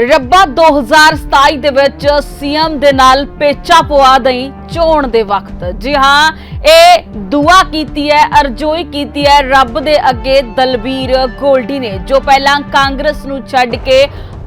ਰੱਬਾ 2027 ਦੇ ਵਿੱਚ ਸੀਐਮ ਦੇ ਨਾਲ ਪੇਚਾ ਪਵਾ ਦਈ ਚੋਣ ਦੇ ਵਕਤ। ਜੀ ਹਾਂ, ਇਹ ਦੁਆ ਕੀਤੀ ਹੈ, ਅਰਜ਼ੋਈ ਕੀਤੀ ਹੈ, ਰੱਬ ਦੇ ਅੱਗੇ ਦਲਬੀਰ ਗੋਲਡੀ ਨੇ, ਜੋ ਪਹਿਲਾਂ ਕਾਂਗਰਸ ਨੂੰ ਛੱਡ ਕੇ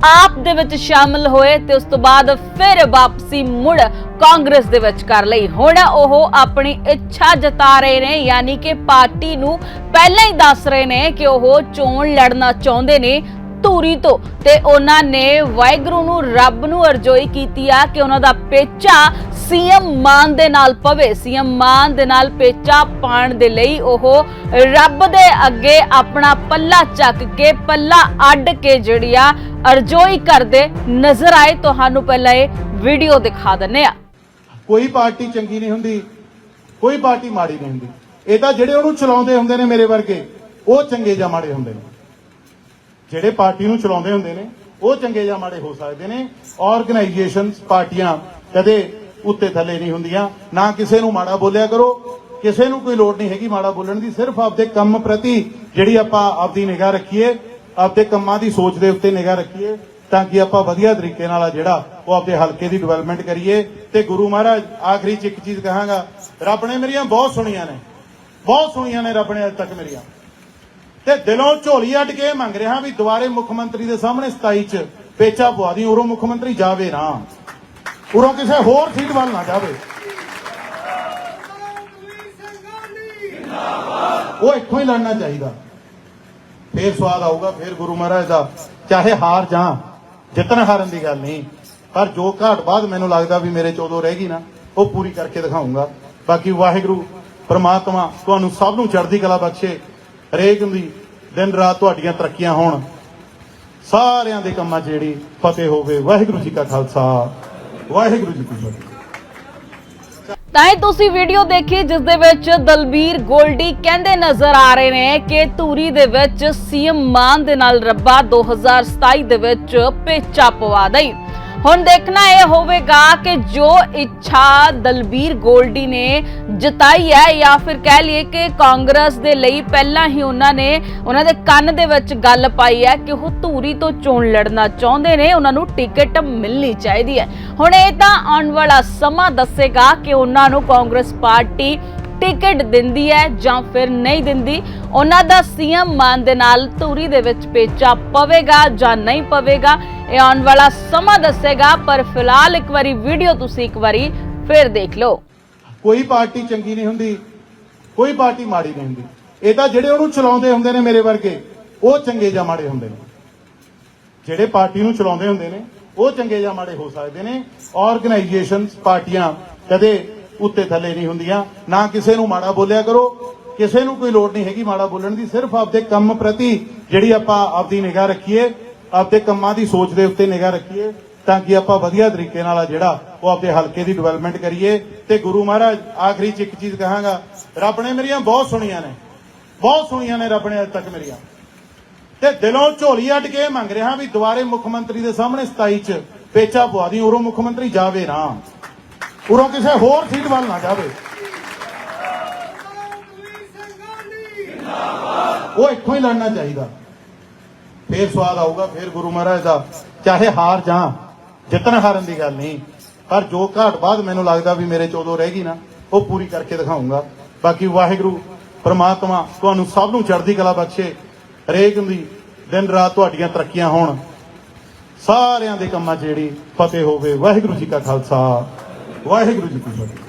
ਆਪ ਦੇ ਵਿੱਚ ਸ਼ਾਮਲ ਹੋਏ ਤੇ ਉਸ ਤੋਂ ਬਾਅਦ ਫਿਰ ਵਾਪਸੀ ਮੁੜ ਕਾਂਗਰਸ ਦੇ ਵਿੱਚ ਕਰ ਲਈ। ਹੁਣ ਉਹ ਆਪਣੀ ਇੱਛਾ ਜਤਾ ਰਹੇ ਨੇ, ਯਾਨੀ ਕਿ ਪਾਰਟੀ ਨੂੰ ਪਹਿਲਾਂ ਹੀ ਦੱਸ ਰਹੇ ਨੇ ਕਿ ਉਹ ਚੋਣ ਲੜਨਾ ਚਾਹੁੰਦੇ ਨੇ ਧੂਰੀ ਤੋਂ ਤੇ ਉਹਨਾਂ ਨੇ ਵਾਹਿਗੁਰੂ ਨੂੰ ਰੱਬ ਨੂੰ ਅਰਜ਼ੋਈ ਕੀਤੀ ਆ ਕਿ ਉਹਨਾਂ ਦਾ ਪੇਚਾ ਸੀਐਮ ਮਾਨ ਦੇ ਨਾਲ ਪਵੇ। ਸੀਐਮ ਮਾਨ ਦੇ ਨਾਲ ਪੇਚਾ ਪਾਣ ਦੇ ਲਈ ਉਹ ਰੱਬ ਦੇ ਅੱਗੇ ਆਪਣਾ ਪੱਲਾ ਚੱਕ ਕੇ, ਪੱਲਾ ਅੱਡ ਕੇ ਜਿਹੜੀ ਆ ਅਰਜ਼ੋਈ ਕਰਦੇ ਨਜ਼ਰ ਆਏ। ਤੁਹਾਨੂੰ ਪਹਿਲਾਂ ਇਹ ਵੀਡੀਓ ਦਿਖਾ ਦਿੰਨੇ ਆ। ਕੋਈ ਪਾਰਟੀ ਚੰਗੀ ਨਹੀਂ ਹੁੰਦੀ, ਕੋਈ ਪਾਰਟੀ ਮਾੜੀ ਨਹੀਂ ਹੁੰਦੀ। ਇਹ ਤਾਂ ਜਿਹੜੇ ਉਹਨੂੰ ਚਲਾਉਂਦੇ ਹੁੰਦੇ ਨੇ ਮੇਰੇ ਵਰਗੇ, ਉਹ ਚੰਗੇ ਜਾਂ ਮਾੜੇ ਹੁੰਦੇ ਨੇ। ਜਿਹੜੇ ਪਾਰਟੀ ਨੂੰ ਚਲਾਉਂਦੇ ਹੁੰਦੇ ਨੇ, ਉਹ ਚੰਗੇ ਜਾਂ ਮਾੜੇ ਹੋ ਸਕਦੇ ਨੇ। ਆਰਗੇਨਾਈਜੇਸ਼ਨਸ ਪਾਰਟੀਆਂ ਕਦੇ ਉੱਤੇ ਥੱਲੇ ਨਹੀਂ ਹੁੰਦੀਆਂ। ਨਾ ਕਿਸੇ ਨੂੰ ਮਾੜਾ ਬੋਲਿਆ ਕਰੋ। ਕਿਸੇ ਨੂੰ ਕੋਈ ਲੋੜ ਨਹੀਂ ਹੈਗੀ ਮਾੜਾ ਬੋਲਣ ਦੀ। ਸਿਰਫ ਆਪਦੇ ਕੰਮ ਪ੍ਰਤੀ ਜਿਹੜੀ ਆਪਾਂ ਆਪਦੀ ਨਿਗਾਹ ਰੱਖੀਏ, ਆਪਦੇ ਕੰਮਾਂ ਦੀ ਸੋਚ ਦੇ ਉੱਤੇ ਨਿਗਾਹ ਰੱਖੀਏ, ਤਾਂ ਕਿ ਆਪਾਂ ਵਧੀਆ ਤਰੀਕੇ ਨਾਲ ਆ ਜਿਹੜਾ ਉਹ ਆਪਦੇ ਹਲਕੇ ਦੀ ਡਿਵੈਲਪਮੈਂਟ ਕਰੀਏ। ਤੇ ਗੁਰੂ ਮਹਾਰਾਜ, ਆਖਰੀ ਚ ਇੱਕ ਚੀਜ਼ ਕਹਾਂਗਾ, ਰੱਬ ਨੇ ਮੇਰੀਆਂ ਬਹੁਤ ਸੁਣੀਆਂ ਨੇ। ਬਹੁਤ ਸੁਣੀਆਂ ਨੇ ਰੱਬ ਨੇ ਅੱਜ ਤੱਕ ਮੇਰੀਆਂ। ਤੇ ਦਿਲੋਂ ਝੋਲੀ ਅੱਡ ਕੇ ਮੰਗ ਰਿਹਾ ਵੀ ਦੁਬਾਰੇ ਮੁੱਖ ਮੰਤਰੀ ਦੇ ਸਾਹਮਣੇ 27 ਚ ਪੇਚਾ ਪਵਾ ਦੀ, ਉਰੋਂ ਮੁੱਖ ਮੰਤਰੀ ਜਾਵੇ ਨਾ ਉਰੋਂ ਕਿਸੇ ਹੋਰ ਸੀਟ ਵੱਲ ਨਾ ਜਾਵੇ। ਉਹ ਇੱਥੋਂ ਹੀ ਲੜਨਾ ਚਾਹੀਦਾ। ਫੇਰ ਸਵਾਦ ਆਊਗਾ, ਫੇਰ ਗੁਰੂ ਮਹਾਰਾਜ ਦਾ। ਚਾਹੇ ਹਾਰ ਜਾਂ, ਜਿੱਤਣ ਹਾਰਨ ਦੀ ਗੱਲ ਨਹੀਂ। ਪਰ ਜੋ ਘਾਟ ਬਾਅਦ ਮੈਨੂੰ ਲੱਗਦਾ ਵੀ ਮੇਰੇ ਚ ਉਦੋਂ ਰਹਿ ਗਈ ਨਾ, ਉਹ ਪੂਰੀ ਕਰਕੇ ਦਿਖਾਉਂਗਾ ਬਾਕੀ ਵਾਹਿਗੁਰੂ, ਪਰਮਾਤਮਾ ਤੁਹਾਨੂੰ ਸਭ ਨੂੰ ਚੜ੍ਹਦੀ ਕਲਾ ਬਖਸ਼ੇ। ਹਰੇਕ ਦੀ ਦਿਨ ਰਾਤ ਤੁਹਾਡੀਆਂ ਤਰੱਕੀਆਂ ਹੋਣ। ਸਾਰਿਆਂ ਦੇ ਕੰਮਾਂ 'ਚ ਜਿਹੜੀ ਫਤਿਹ ਹੋਵੇ। ਵਾਹਿਗੁਰੂ ਜੀ ਕਾ ਖਾਲਸਾ। ਵਾਹਿਗੁਰੂ ਜੀ ਕੀ ਫਤਿਹ। ਤਾਂ ਇਹ ਤੁਸੀਂ ਵੀਡੀਓ ਦੇਖੀ ਜਿਸ ਦੇ ਵਿੱਚ ਦਲਬੀਰ ਗੋਲਡੀ ਕਹਿੰਦੇ ਨਜ਼ਰ ਆ ਰਹੇ ਨੇ ਕਿ ਧੂਰੀ ਦੇ ਵਿੱਚ ਸੀਐਮ ਮਾਨ ਦੇ ਨਾਲ ਰੱਬਾ 2027 ਦੇ ਵਿੱਚ ਪੇਚਾ ਪਵਾ ਦਈ। ਹੁਣ ਦੇਖਣਾ ਇਹ ਹੋਵੇਗਾ ਕਿ ਜੋ ਇੱਛਾ ਦਲਬੀਰ ਗੋਲਡੀ ਨੇ ਜਤਾਈ ਹੈ ਜਾਂ ਫਿਰ ਕਹਿ ਲਈਏ ਕਿ ਕਾਂਗਰਸ ਦੇ ਲਈ ਪਹਿਲਾਂ ਹੀ ਉਹਨਾਂ ਨੇ ਉਹਨਾਂ ਦੇ ਕੰਨ ਦੇ ਵਿੱਚ ਗੱਲ ਪਾਈ ਹੈ ਕਿ ਉਹ ਧੂਰੀ ਤੋਂ ਚੋਣ ਲੜਨਾ ਚਾਹੁੰਦੇ ਨੇ, ਉਹਨਾਂ ਨੂੰ ਟਿਕਟ ਮਿਲਣੀ ਚਾਹੀਦੀ ਹੈ। ਹੁਣ ਇਹ ਤਾਂ ਆਉਣ ਵਾਲਾ ਸਮਾਂ ਦੱਸੇਗਾ ਕਿ ਉਹਨਾਂ ਨੂੰ ਕਾਂਗਰਸ ਪਾਰਟੀ ਟਿਕਟ ਦਿੰਦੀ ਹੈ ਜਾਂ ਫਿਰ ਨਹੀਂ ਦਿੰਦੀ। ਉਹਨਾਂ ਦਾ ਸੀਐਮ ਮਾਨ ਦੇ ਨਾਲ ਧੂਰੀ ਦੇ ਵਿੱਚ ਪੇਚਾ ਪਵੇਗਾ ਜਾਂ ਨਹੀਂ ਪਵੇਗਾ। ਇਹ ਆਉਣ ਵਾਲਾ ਸਮਾਂ ਦੱਸੇਗਾ, ਪਰ ਫਿਲਹਾਲ ਇੱਕ ਵਾਰੀ ਵੀਡੀਓ ਤੁਸੀਂ ਇੱਕ ਵਾਰੀ ਫਿਰ ਦੇਖ ਲਓ। ਕੋਈ ਪਾਰਟੀ ਚੰਗੀ ਨਹੀਂ ਹੁੰਦੀ, ਕੋਈ ਪਾਰਟੀ ਮਾੜੀ ਨਹੀਂ ਹੁੰਦੀ। ਇਹ ਤਾਂ ਜਿਹੜੇ ਉਹਨੂੰ ਚਲਾਉਂਦੇ ਹੁੰਦੇ ਨੇ ਮੇਰੇ ਵਰਗੇ, ਉਹ ਚੰਗੇ ਜਾਂ ਮਾੜੇ ਹੁੰਦੇ ਨੇ। ਜਿਹੜੇ ਪਾਰਟੀ ਨੂੰ ਚਲਾਉਂਦੇ ਹੁੰਦੇ ਨੇ, ਉਹ ਚੰਗੇ ਜਾਂ ਮਾੜੇ ਹੋ ਸਕਦੇ ਨੇ। ਆਰਗੇਨਾਈਜੇਸ਼ਨਸ ਪਾਰਟੀਆਂ ਕਦੇ ਉੱਤੇ ਥੱਲੇ ਨਹੀਂ ਹੁੰਦੀਆਂ। ਨਾ ਕਿਸੇ ਨੂੰ ਮਾੜਾ ਬੋਲਿਆ ਕਰੋ, ਕਿਸੇ ਨੂੰ ਕੋਈ ਲੋੜ ਨਹੀਂ ਹੈਗੀ ਮਾੜਾ ਬੋਲਣ ਦੀ। ਸਿਰਫ ਆਪਦੇ ਕੰਮ ਪ੍ਰਤੀ ਜਿਹੜੀ ਆਪਾਂ ਆਪਦੀ ਨਿਗਾਹ ਰੱਖੀਏ ਆਪਦੇ ਕੰਮਾਂ ਦੀ ਸੋਚ ਦੇ ਉੱਤੇ ਨਿਗਾਹ ਰੱਖੀਏ ਤਾਂ ਕਿ ਆਪਾਂ ਵਧੀਆ ਤਰੀਕੇ ਨਾਲ ਆ ਜਿਹੜਾ ਉਹ ਆਪਦੇ ਹਲਕੇ ਦੀ ਡਿਵੈਲਪਮੈਂਟ ਕਰੀਏ। ਤੇ ਗੁਰੂ ਮਹਾਰਾਜ, ਆਖਰੀ ਚ ਇੱਕ ਚੀਜ਼ ਕਹਾਂਗਾ, ਰੱਬ ਨੇ ਮੇਰੀਆਂ ਬਹੁਤ ਸੁਣੀਆਂ ਨੇ। ਬਹੁਤ ਸੁਣੀਆਂ ਨੇ ਰੱਬ ਨੇ ਅੱਜ ਤੱਕ ਮੇਰੀਆਂ। ਤੇ ਦਿਲੋਂ ਝੋਲੀ ਅੱਡ ਕੇ ਇਹ ਮੰਗ ਰਿਹਾ ਵੀ ਦੁਬਾਰੇ ਮੁੱਖ ਮੰਤਰੀ ਦੇ ਸਾਹਮਣੇ 27 ਚ ਪੇਚਾ ਪਵਾ ਦੀ, ਉਰੋਂ ਮੁੱਖ ਮੰਤਰੀ ਜਾਵੇ ਨਾ ਉਰੋਂ ਕਿਸੇ ਹੋਰ ਸੀਟ ਵੱਲ ਨਾ ਜਾਵੇ। ਉਹ ਇੱਥੋਂ ਹੀ ਲੜਨਾ ਚਾਹੀਦਾ। ਫੇਰ ਸਵਾਦ ਆਊਗਾ, ਫੇਰ ਗੁਰੂ ਮਹਾਰਾਜ ਦਾ। ਚਾਹੇ ਹਾਰ ਜਾਂ, ਜਿੱਤਣ ਹਾਰਨ ਦੀ ਗੱਲ ਨਹੀਂ। ਪਰ ਜੋ ਘਾਟ ਬਾਅਦ ਮੈਨੂੰ ਲੱਗਦਾ ਵੀ ਮੇਰੇ ਚ ਉਦੋਂ ਰਹਿ ਗਈ ਨਾ, ਉਹ ਪੂਰੀ ਕਰਕੇ ਦਿਖਾਉਂਗਾ ਬਾਕੀ ਵਾਹਿਗੁਰੂ, ਪ੍ਰਮਾਤਮਾ ਤੁਹਾਨੂੰ ਸਭ ਨੂੰ ਚੜ੍ਹਦੀ ਕਲਾ ਬਖਸ਼ੇ। ਹਰੇਕ ਦੀ ਦਿਨ ਰਾਤ ਤੁਹਾਡੀਆਂ ਤਰੱਕੀਆਂ ਹੋਣ। ਸਾਰਿਆਂ ਦੇ ਕੰਮਾਂ 'ਚ ਜਿਹੜੀ ਫਤਿਹ ਹੋਵੇ। ਵਾਹਿਗੁਰੂ ਜੀ ਕਾ ਖਾਲਸਾ। ਵਾਹਿਗੁਰੂ ਜੀ ਕੀ ਫਤਿਹ।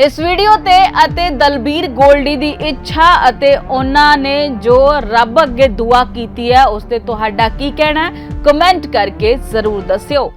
ਇਸ ਵੀਡੀਓ ਤੇ ਅਤੇ ਦਲਬੀਰ ਗੋਲਡੀ ਦੀ ਇੱਛਾ ਅਤੇ ਉਹਨਾਂ ਨੇ ਜੋ ਰੱਬ ਅੱਗੇ ਦੁਆ ਕੀਤੀ ਹੈ, ਉਸ ਤੇ ਤੁਹਾਡਾ ਕੀ ਕਹਿਣਾ ਹੈ? ਕਮੈਂਟ ਕਰਕੇ ਜ਼ਰੂਰ ਦੱਸਿਓ।